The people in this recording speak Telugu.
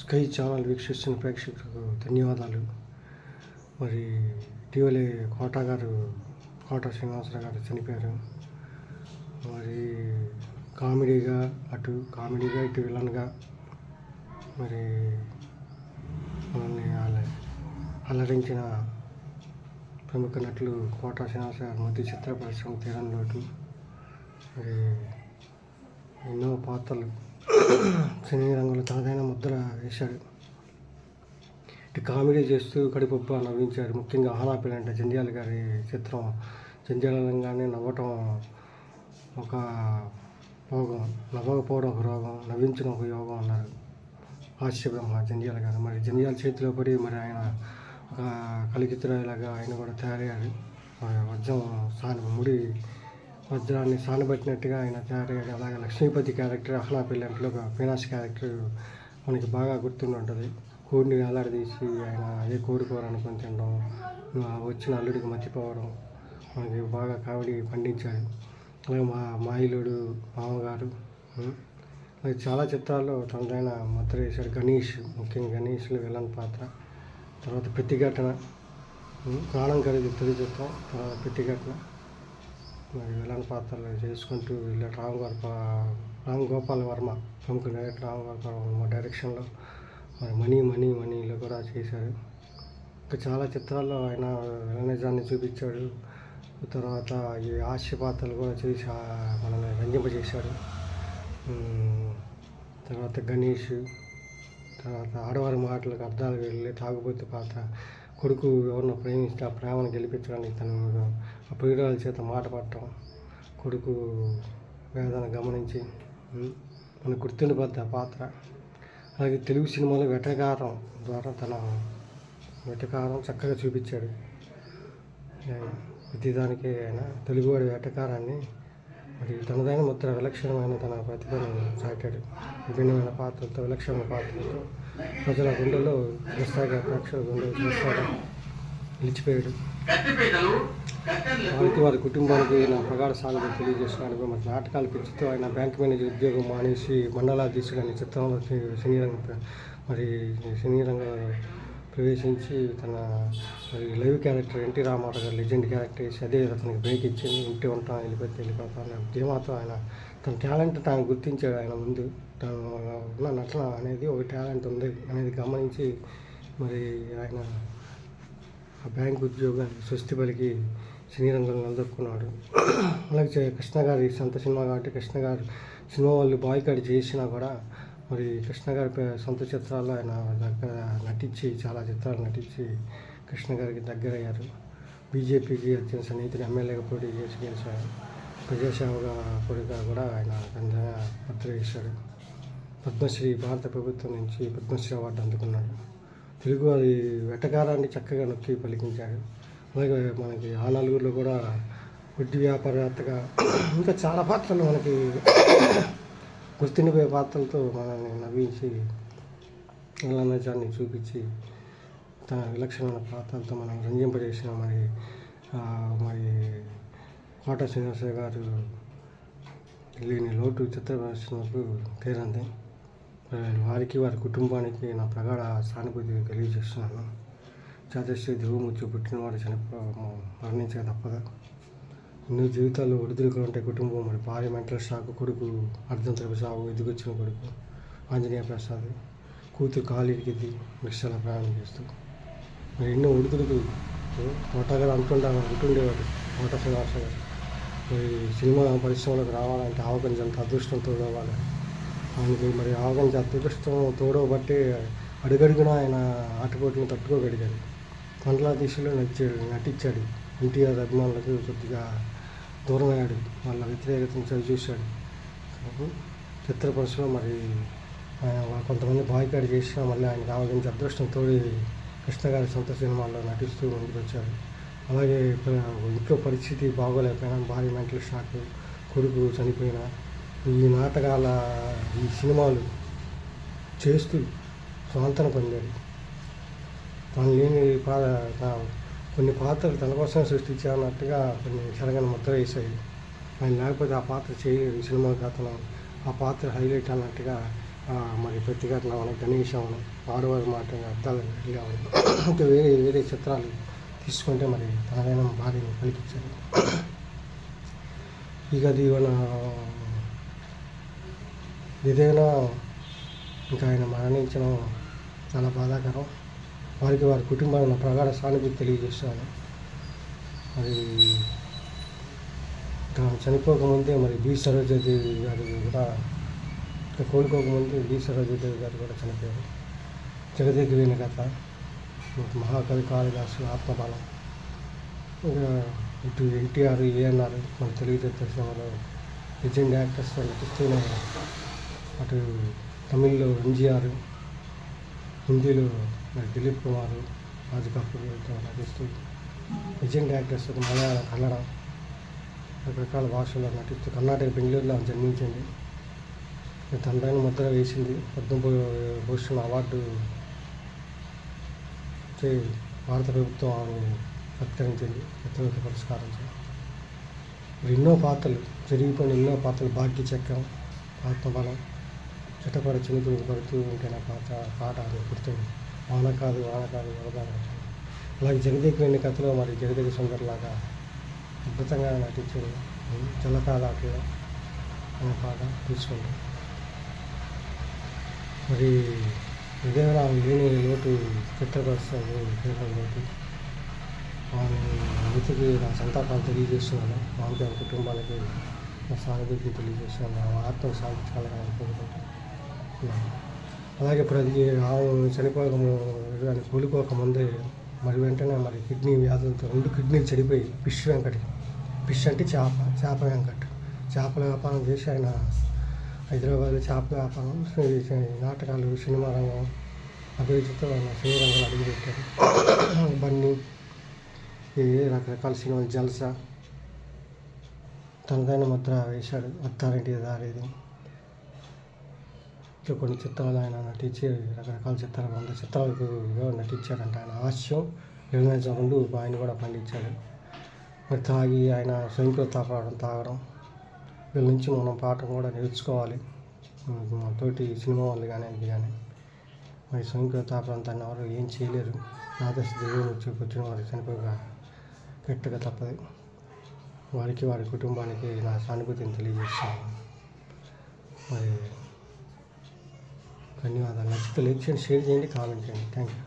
స్కై ఛానల్ వీక్షిస్తున్న ప్రేక్షకులకు ధన్యవాదాలు. మరి ఇటీవలే కోట గారు కోట శ్రీనివాసరావు గారు చనిపోయారు. మరి కామెడీగా అటు కామెడీగా ఇటు విలన్గా మరి మనల్ని అల అలరించిన ప్రముఖ నటులు కోట శ్రీనివాసరావు గారు మధ్య చిత్ర పరిశ్రమ తీరం లోటు మరి ఎన్నో పాత్రలు సినీ రంగంలో తనదైన ముద్ర వేశాడు. ఇటు కామెడీ చేస్తూ కడుపుబ్బ నవ్వించాడు. ముఖ్యంగా ఆహానాపిల్ అంటే జంధ్యాల గారి చిత్రం. జంధ్యాలంగానే నవ్వటం ఒక రోగం. నవ్వకపోవడం ఒక రోగం. నవ్వించడం ఒక యోగం అన్నారు. హాస్య బ్రహ్మ జంధ్యాల గారు. మరి జంధ్యాల చేతిలో పడి మరి ఆయన ఒక కలికితురాయిలాగా ఆయన కూడా తయారయ్యాడు వజ్రం సాని ముడి వజ్రాన్ని సానబెట్టినట్టుగా ఆయన తయారయ్యాడు. అలాగే లక్ష్మీపతి క్యారెక్టర్ అహ్లా పెళ్ళంట్లో ఒక క్యారెక్టర్ మనకి బాగా గుర్తుండి ఉంటుంది. కోడిని వేలాడదీసి ఆయన అదే కోరుకోవాలనుకుని తినడం వచ్చిన అల్లుడికి మర్చిపోవడం మనకి బాగా కామెడీ పండించాడు. అలాగే మా మాయిలుడు మామగారు అలాగే చాలా చిత్రాల్లో తనదైన ముద్ర వేశాడు గణేష్ ముఖ్యంగా గణేష్లో విలన్ పాత్ర. తర్వాత ప్రతిఘటన ప్రాణం కలిగి తొలి చిత్రం తర్వాత ప్రతిఘటన. మరి విలన్ పాత్రలు చేసుకుంటూ ఇలా రామ్ గారు పా- రామ్ గోపాల్ వర్మ ప్రముఖ డైరెక్టర్ రామ్ గోపాల్ వర్మ డైరెక్షన్లో మరి మనీ మనీ మనీలో కూడా చేశారు. ఇంకా చాలా చిత్రాల్లో ఆయన విలనిజాన్ని చూపించాడు. తర్వాత ఈ హాస్య పాత్రలు కూడా చేసి మనల్ని రంజింపజేశాడు. తర్వాత గణేష్ తర్వాత ఆడవారి మాటలకు అర్థాలు వెళ్ళి తాగుబోతు పాత్ర కొడుకు ఎవరినో ప్రేమిస్తే ఆ ప్రేమను గెలిపించడానికి తను ఆ ప్రియురాల చేత మాట పట్టడం కొడుకు వేదన గమనించి మన మనకు గుర్తుండిపోద్ది ఆ పాత్ర. అలాగే తెలుగు సినిమాలో వెటకారం ద్వారా తన వెటకారం చక్కగా చూపించాడు. ఆయన ప్రతిదానికి ఆయన తెలుగువాడి వేటకారాన్ని మరి తనదైన ముద్ర విలక్షణమైన తన ప్రతిభను చాటాడు. విభిన్నమైన పాత్రలతో విలక్షణమైన పాత్రలతో ప్రజల గుండెలో చిరస్థాయిగా ప్రేక్షకుల చూస్తాడు నిలిచిపోయాడు. వారికి వారి కుటుంబానికి నా ప్రగాఢ సాగు తెలియజేస్తున్నాను మరి నాటకాలు పిచ్చితో ఆయన బ్యాంక్ మేనేజర్ ఉద్యోగం మానేసి మండలాధీశుడు అనే చిత్రంలో సినీ రంగ మరి సినీ రంగ ప్రవేశించి తన మరి లైవ్ క్యారెక్టర్ ఎన్టీ రామారావు గారు లెజెండ్ క్యారెక్టర్ వేసి అదే అతనికి బ్రేక్ ఇచ్చింది. ఇంటి ఉంటాం వెళ్ళిపోతే వెళ్ళిపోతాం ధీమాతో ఆయన తన టాలెంట్ తాను గుర్తించాడు ఆయన ముందు. తను ఉన్న నటన అనేది ఒక టాలెంట్ ఉంది అనేది గమనించి మరి ఆయన ఆ బ్యాంక్ ఉద్యోగాలు స్వస్తి పలికి సినీ రంగంలో నిలదొక్కున్నాడు. అలాగే కృష్ణ గారి సొంత సినిమా కాబట్టి కృష్ణ గారు సినిమా వాళ్ళు బాయ్కాడ్ చేసినా కూడా మరి కృష్ణ గారి సొంత చిత్రాల్లో ఆయన దగ్గర నటించి చాలా చిత్రాలు నటించి కృష్ణ గారికి దగ్గరయ్యారు. బీజేపీకి అత్యంత సన్నిహితుడు ఎమ్మెల్యేగా పోటీ చేసి గెలిచారు. ప్రజాసేవగా పోటీగా కూడా ఆయన తన ముద్ర వేశాడు పద్మశ్రీ భారత ప్రభుత్వం నుంచి పద్మశ్రీ అవార్డు అందుకున్నాడు. తెలుగు అది వెటకారాన్ని చక్కగా నొక్కి పలికించాడు అలాగే మనకి ఆ నలుగురిలో కూడా వడ్డీ వ్యాపారవేత్తగా ఇంకా చాలా పాత్రలు మనకి గుర్తుండిపోయే పాత్రలతో మనల్ని నవ్వించి నిజాన్ని చూపించి తన విలక్షణమైన పాత్రలతో మనం రంజింపజేసిన మరి మరి కోట శ్రీనివాస గారు లేని లోటు చిత్ర ప్రదర్శనకు తీరంది వారికి వారి కుటుంబానికి నా ప్రగాఢ సానుభూతి తెలియజేస్తున్నాను. చాతశ్రీ పుట్టిన పుట్టినవాడు చనిపో మరణించక తప్పదు? ఎన్నో జీవితాల్లో ఒడిదుడుకులు ఉంటే కుటుంబం మరి భార్య మెంటల్ షాక్ కొడుకు అర్ధంతరపు సాగు ఎదిగొచ్చిన కొడుకు ఆంజనేయ ప్రసాద్ కూతురు కాలు ఇరికిద్ది ప్రయాణం చేస్తూ. మరి ఎన్నో ఒడిదుడుకులు తోటగా అనుకుంటా అనుకుండేవాడు తోట శ్రీనివాస గారు మరి సినిమా పరిశ్రమలోకి రావాలంటే ఆవకంజ అంత అదృష్టంతో రావాలి ఆయనకి మరి ఆవకంజ అదృష్టం తోడబట్టి అడుగడుగున ఆయన ఆటపోటును తట్టుకోగలిగాడు. మండలా దిశలో నచ్చాడు నటించాడు. ఎన్టీఆర్ అభిమానులకు కొద్దిగా దూరం అయ్యాడు వాళ్ళ వ్యతిరేకతను చవి చూశాడు చిత్ర పరిశ్రమ మరి ఆయన కొంతమంది బాయ్కాడ్ చేసినా మళ్ళీ ఆయనకు ఆవగించి అదృష్టం తోడి కృష్ణగారి సొంత సినిమాల్లో నటిస్తూ ముందుకు వచ్చారు అలాగే ప- ఇంట్లో పరిస్థితి బాగోలేకపోయినా భారీ మెంటల్ షాక్ కొడుకు చనిపోయినా ఈ నాటకాల ఈ సినిమాలు చేస్తూ స్వాంతన పొందాడు. తను లేని కొన్ని పాత్రలు తన కోసం సృష్టించాలన్నట్టుగా కొన్ని సరగని ముద్ర వేసాయి ఆయన లేకపోతే ఆ పాత్ర చేయలేదు ఈ సినిమా అతను ఆ పాత్ర హైలైట్ అన్నట్టుగా మరి ప్రతిఘటన అవని గణేష్ అని ఆడవారి మాట అర్థాలు ఇంకా వేరే వేరే చిత్రాలు తీసుకుంటే మరి తనదైన భార్యను కల్పించారు ఇక అది మన ఏదైనా ఇంకా ఆయన మరణించడం చాలా బాధాకరం. వారికి వారి కుటుంబాలను ప్రగాఢ సానుభూతి తెలియజేస్తాను మరి చనిపోకముందే మరి బి. సరోజాదేవి గారు కూడా ఇంకా కోలుకోకముందే బి. సరోజాదేవి గారు కూడా చనిపోయారు. జగదేగిపోయిన కథ మహాకవి కాళిదాసు ఆత్మబలం. ఇంకా ఇటు ఎన్టీఆర్ ఏఎన్ఆర్ మన తెలుగుదేశం సినిమాలో లెజెండ్ యాక్టర్స్ నటిస్తూనే అటు తమిళ్ళో ఎన్జీఆర్ హిందీలో మరి దిలీప్ కుమార్ రాజ్ కపూర్తో నటిస్తూ లెజెండ్ యాక్టర్స్ మలయాళం కన్నడ రకరకాల భాషల్లో నటిస్తూ కర్ణాటక బెంగళూరులో జన్మించింది. తండ్రిని ముద్ర వేసింది. పద్మభూషణ్ అవార్డు చే భారత ప్రభుత్వం ఆమె సత్కరించింది ప్రతిరోజు పురస్కారం ఎన్నో పాత్రలు జరిగిపోయిన ఎన్నో పాత్రలు భాగ్య చక్రం ఆత్మబలం చిట్టపడ చిన్న పడుతూ ఉంటే నా పాట పాట అది గుర్తుంది. వాన కాదు వాన కాదు వరద అలాగే జగదీక్ వెండి కథలో మరి జగదీక సుందర్ లాగా అద్భుతంగా నటించాడు జలకాలాట్లో అనే పాట తీసుకుంటాం మరి ఇదేమైనా లేని లోటు చిత్రపరిశ్రమ కేంద్రం లోటు ఆమె మృతికి నా సంతాపాలు తెలియజేస్తున్నాను. ఆమెకి కుటుంబాలకి నా సానుభూతిని తెలియజేస్తున్నాను. ఆత్మ సాధించాలని అనుకుంటున్నాను అలాగే ఇప్పుడు అది ఆవు చనిపోక కానీ కోలుకోకముందే మరి వెంటనే మరి కిడ్నీ వ్యాధులతో రెండు కిడ్నీలు చెడిపోయి ఫిష్ వెంకటి. ఫిష్ అంటే చేప చేప వెంకట్. చేపల వ్యాపారం చేసి ఆయన హైదరాబాద్లో చేపల వ్యాపారం నాటకాలు సినిమా రంగం అభిరుచితో ఆయన సినిమా రంగంలో అడుగుపెట్టారు. బన్నీ ఈ రకరకాల సినిమాలు జల్సా. తనదైన ముద్ర వేశాడు. అత్తారింటి దారేది. ఇట్లా కొన్ని చిత్రాలు ఆయన నటించి రకరకాల చిత్రాలు వంద చిత్రాలకు నటించారంట ఆయన హాస్యం నిర్ణయించకుండా ఆయన కూడా పండించాడు మరి తాగి ఆయన స్వయంకృత తాపడం తాగడం వీళ్ళ నుంచి మనం పాఠం కూడా నేర్చుకోవాలి. తోటి సినిమా వాళ్ళు కానీ ఇది కానీ. మరి స్వయంకృత తాపడం తన ఎవరు ఏం చేయలేరు. ఆదర్శ దేవుడు వచ్చి కూర్చుని వారు చనిపోగా గట్టిగా తప్పదు. వారికి వారి కుటుంబానికి నా సానుభూతిని తెలియజేస్తాను మరి ధన్యవాదాలు. నచ్చితే లైక్ చేయండి షేర్ చేయండి కామెంట్ చేయండి. Thank you